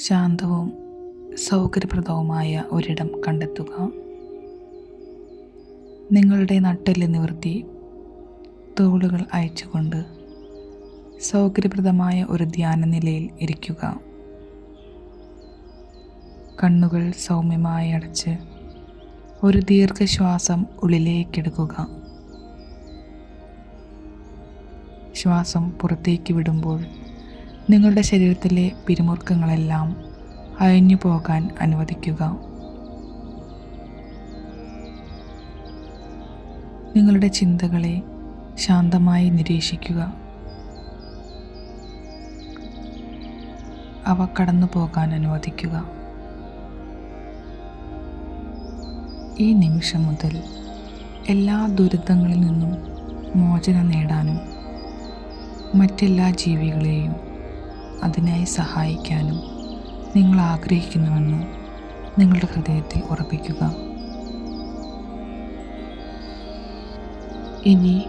ശാന്തവും സൗകര്യപ്രദവുമായ ഒരിടം കണ്ടെത്തുക. നിങ്ങളുടെ നട്ടെല്ല് നിവർത്തി തോളുകൾ അയച്ചുകൊണ്ട് സൗകര്യപ്രദമായ ഒരു ധ്യാന നിലയിൽ ഇരിക്കുക. കണ്ണുകൾ സൗമ്യമായി അടച്ച് ഒരു ദീർഘശ്വാസം ഉള്ളിലേക്കെടുക്കുക. ശ്വാസം പുറത്തേക്ക് വിടുമ്പോൾ നിങ്ങളുടെ ശരീരത്തിലെ പിരിമുറുക്കങ്ങളെല്ലാം അയഞ്ഞു പോകാൻ അനുവദിക്കുക. നിങ്ങളുടെ ചിന്തകളെ ശാന്തമായി നിരീക്ഷിക്കുക. അവ കടന്നു പോകാൻ അനുവദിക്കുക. ഈ നിമിഷം മുതൽ എല്ലാ ദുരിതങ്ങളിൽ നിന്നും മോചനം നേടാനും മറ്റെല്ലാ ജീവികളെയും അതിനായി സഹായിക്കാനും നിങ്ങൾ ആഗ്രഹിക്കുന്നുവെന്ന് നിങ്ങളുടെ ഹൃദയത്തിൽ ഉറപ്പിക്കുക. ഇനി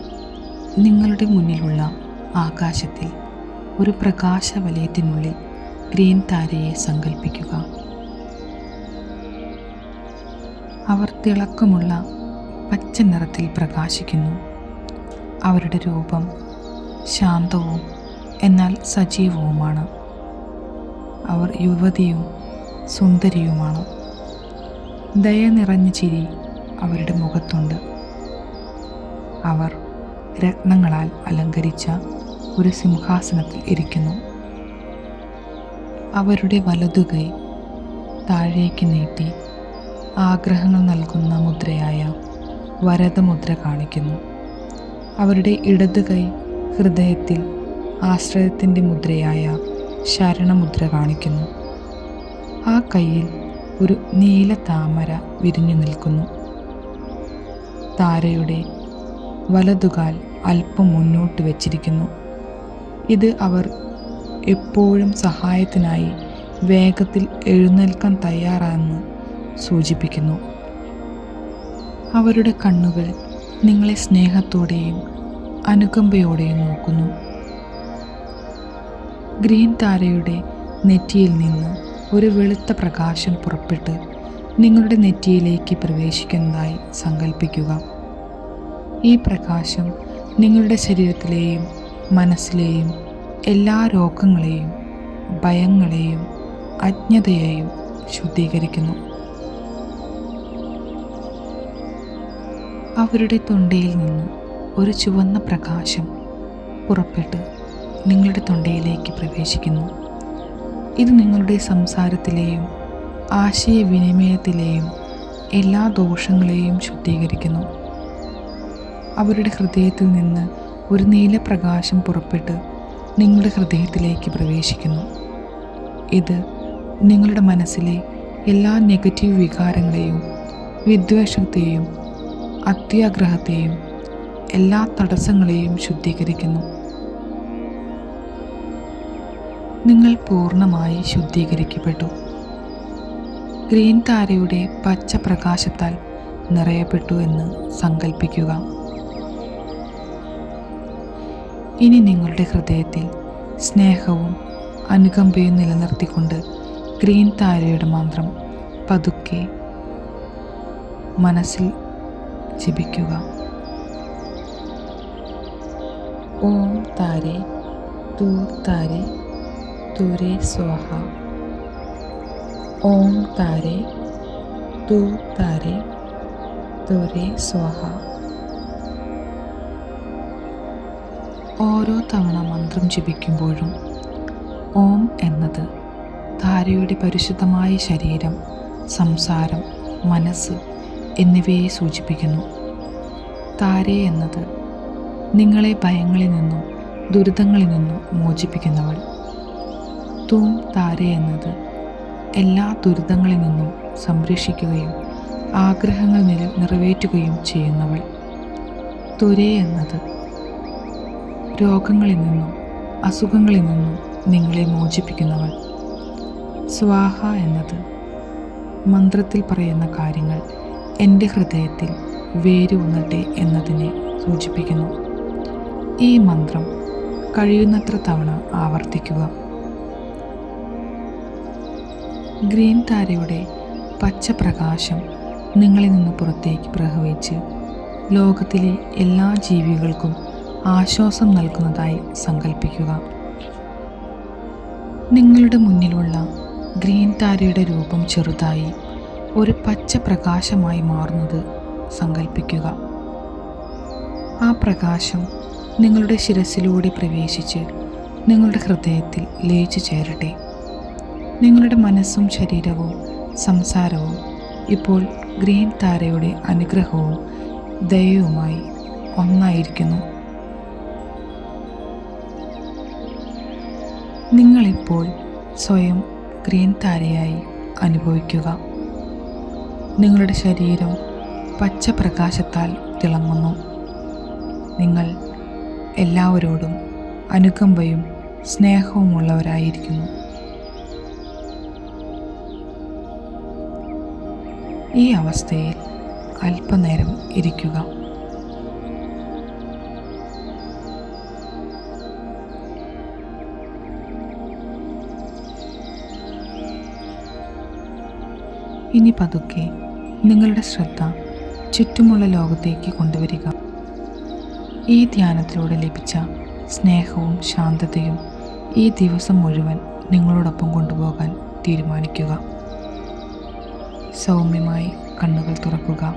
നിങ്ങളുടെ മുന്നിലുള്ള ആകാശത്തിൽ ഒരു പ്രകാശ വലയത്തിനുള്ളിൽ ഗ്രീൻ താരയെ സങ്കല്പിക്കുക അവർ തിളക്കമുള്ള പച്ച നിറത്തിൽ പ്രകാശിക്കുന്നു. അവരുടെ രൂപം ശാന്തവും എന്നാൽ സജീവവുമാണ്. അവർ യുവതിയും സുന്ദരിയുമാണ്. ദയ നിറഞ്ഞ ചിരി അവരുടെ മുഖത്തുണ്ട്. അവർ രത്നങ്ങളാൽ അലങ്കരിച്ച ഒരു സിംഹാസനത്തിൽ ഇരിക്കുന്നു. അവരുടെ വലതുകൈ താഴേക്ക് നീട്ടി ആഗ്രഹങ്ങൾ നൽകുന്ന മുദ്രയായ വരദമുദ്ര കാണിക്കുന്നു. അവരുടെ ഇടതുകൈ ഹൃദയത്തിൽ ആശ്രയത്തിന്റെ മുദ്രയായ ശരണമുദ്ര കാണിക്കുന്നു. ആ കയ്യിൽ ഒരു നീല താമര വിരിഞ്ഞു നിൽക്കുന്നു. താരയുടെ വലതുകാൽ അല്പം മുന്നോട്ട് വച്ചിരിക്കുന്നു. ഇത് അവർ എപ്പോഴും സഹായത്തിനായി വേഗത്തിൽ എഴുന്നേൽക്കാൻ തയ്യാറാണെന്ന് സൂചിപ്പിക്കുന്നു. അവരുടെ കണ്ണുകൾ നിങ്ങളെ സ്നേഹത്തോടെയും അനുകമ്പയോടെയും നോക്കുന്നു. ഗ്രീൻ താരയുടെ നെറ്റിയിൽ നിന്ന് ഒരു വെളുത്ത പ്രകാശം പുറപ്പെട്ട് നിങ്ങളുടെ നെറ്റിയിലേക്ക് പ്രവേശിക്കുന്നതായി സങ്കല്പിക്കുക ഈ പ്രകാശം നിങ്ങളുടെ ശരീരത്തിലെയും മനസ്സിലെയും എല്ലാ രോഗങ്ങളെയും ഭയങ്ങളെയും അജ്ഞതയെയും ശുദ്ധീകരിക്കുന്നു. അവരുടെ തൊണ്ടയിൽ നിന്ന് ഒരു ചുവന്ന പ്രകാശം പുറപ്പെട്ട് നിങ്ങളുടെ തൊണ്ടയിലേക്ക് പ്രവേശിക്കുന്നു. ഇത് നിങ്ങളുടെ സംസാരത്തിലെയും ആശയവിനിമയത്തിലെയും എല്ലാ ദോഷങ്ങളെയും ശുദ്ധീകരിക്കുന്നു. അവരുടെ ഹൃദയത്തിൽ നിന്ന് ഒരു നീലപ്രകാശം പുറപ്പെട്ട് നിങ്ങളുടെ ഹൃദയത്തിലേക്ക് പ്രവേശിക്കുന്നു. ഇത് നിങ്ങളുടെ മനസ്സിലെ എല്ലാ നെഗറ്റീവ് വികാരങ്ങളെയും വിദ്വേഷത്തെയും അത്യാഗ്രഹത്തെയും എല്ലാ തടസ്സങ്ങളെയും ശുദ്ധീകരിക്കുന്നു. നിങ്ങൾ പൂർണമായി ശുദ്ധീകരിക്കപ്പെട്ടു. ഗ്രീൻ താരയുടെ പച്ച പ്രകാശത്താൽ നിറയപ്പെട്ടു എന്ന് സങ്കല്പിക്കുക ഇനി നിങ്ങളുടെ ഹൃദയത്തിൽ സ്നേഹവും അനുകമ്പയും നിലനിർത്തിക്കൊണ്ട് ഗ്രീൻ താരയുടെ മന്ത്രം പതുക്കെ മനസ്സിൽ ജപിക്കുക. ഓം താരേ തൂർ താരെ. തുരെ സ്വാഹ ഓം താരെ തു താരെ തുരെ സ്വാഹ ഓരോ തവണ മന്ത്രം ജപിക്കുമ്പോഴും ഓം എന്നത് താരയുടെ പരിശുദ്ധമായ ശരീരം സംസാരം മനസ്സ് എന്നിവയെ സൂചിപ്പിക്കുന്നു. താരെ എന്നത് നിങ്ങളെ ഭയങ്ങളിൽ നിന്നും ദുരിതങ്ങളിൽ നിന്നും മോചിപ്പിക്കുന്നവൾ. തൂം താര എന്നത് എല്ലാ ദുരിതങ്ങളിൽ നിന്നും സംരക്ഷിക്കുകയും ആഗ്രഹങ്ങൾ നില നിറവേറ്റുകയും ചെയ്യുന്നവൾ. തുരെ എന്നത് രോഗങ്ങളിൽ നിന്നും അസുഖങ്ങളിൽ നിന്നും നിങ്ങളെ മോചിപ്പിക്കുന്നവൾ. സ്വാഹ എന്നത് മന്ത്രത്തിൽ പറയുന്ന കാര്യങ്ങൾ എന്റെ ഹൃദയത്തിൽ വേരൂന്നട്ടെ എന്നതിനെ സൂചിപ്പിക്കുന്നു. ഈ മന്ത്രം കഴിയുന്നത്ര തവണ ആവർത്തിക്കുക. ഗ്രീൻ താരയുടെ പച്ചപ്രകാശം നിങ്ങളിൽ നിന്ന് പുറത്തേക്ക് പ്രവഹിച്ച് ലോകത്തിലെ എല്ലാ ജീവികൾക്കും ആശ്വാസം നൽകുന്നതായി സങ്കല്പിക്കുക നിങ്ങളുടെ മുന്നിലുള്ള ഗ്രീൻ താരയുടെ രൂപം ചെറുതായി ഒരു പച്ച പ്രകാശമായി മാറുന്നത് സങ്കല്പിക്കുക ആ പ്രകാശം നിങ്ങളുടെ ശിരസിലൂടെ പ്രവേശിച്ച് നിങ്ങളുടെ ഹൃദയത്തിൽ ലയിച്ചു ചേരട്ടെ. നിങ്ങളുടെ മനസ്സും ശരീരവും സംസാരവും ഇപ്പോൾ ഗ്രീൻ താരയുടെ അനുഗ്രഹവും ദയവുമായി ഒന്നായിരിക്കുന്നു. നിങ്ങളിപ്പോൾ സ്വയം ഗ്രീൻ താരയായി അനുഭവിക്കുക. നിങ്ങളുടെ ശരീരം പച്ച പ്രകാശത്താൽ തിളങ്ങുന്നു. നിങ്ങൾ എല്ലാവരോടും അനുകമ്പയും സ്നേഹവുമുള്ളവരായിരിക്കുന്നു. ഈ അവസ്ഥയിൽ അല്പനേരം ഇരിക്കുക. ഇനി പതുക്കെ നിങ്ങളുടെ ശ്രദ്ധ ചുറ്റുമുള്ള ലോകത്തേക്ക് കൊണ്ടുവരിക. ഈ ധ്യാനത്തിലൂടെ ലഭിച്ച സ്നേഹവും ശാന്തതയും ഈ ദിവസം മുഴുവൻ നിങ്ങളോടൊപ്പം കൊണ്ടുപോകാൻ തീരുമാനിക്കുക. സൗമ്യമായി കണ്ണുകൾ തുറക്കുക.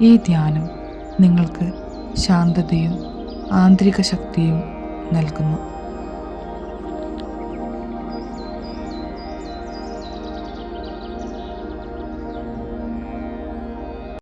ഈ ധ്യാനം നിങ്ങൾക്ക് ശാന്തതയും ആന്തരിക ശക്തിയും നൽകുന്നു.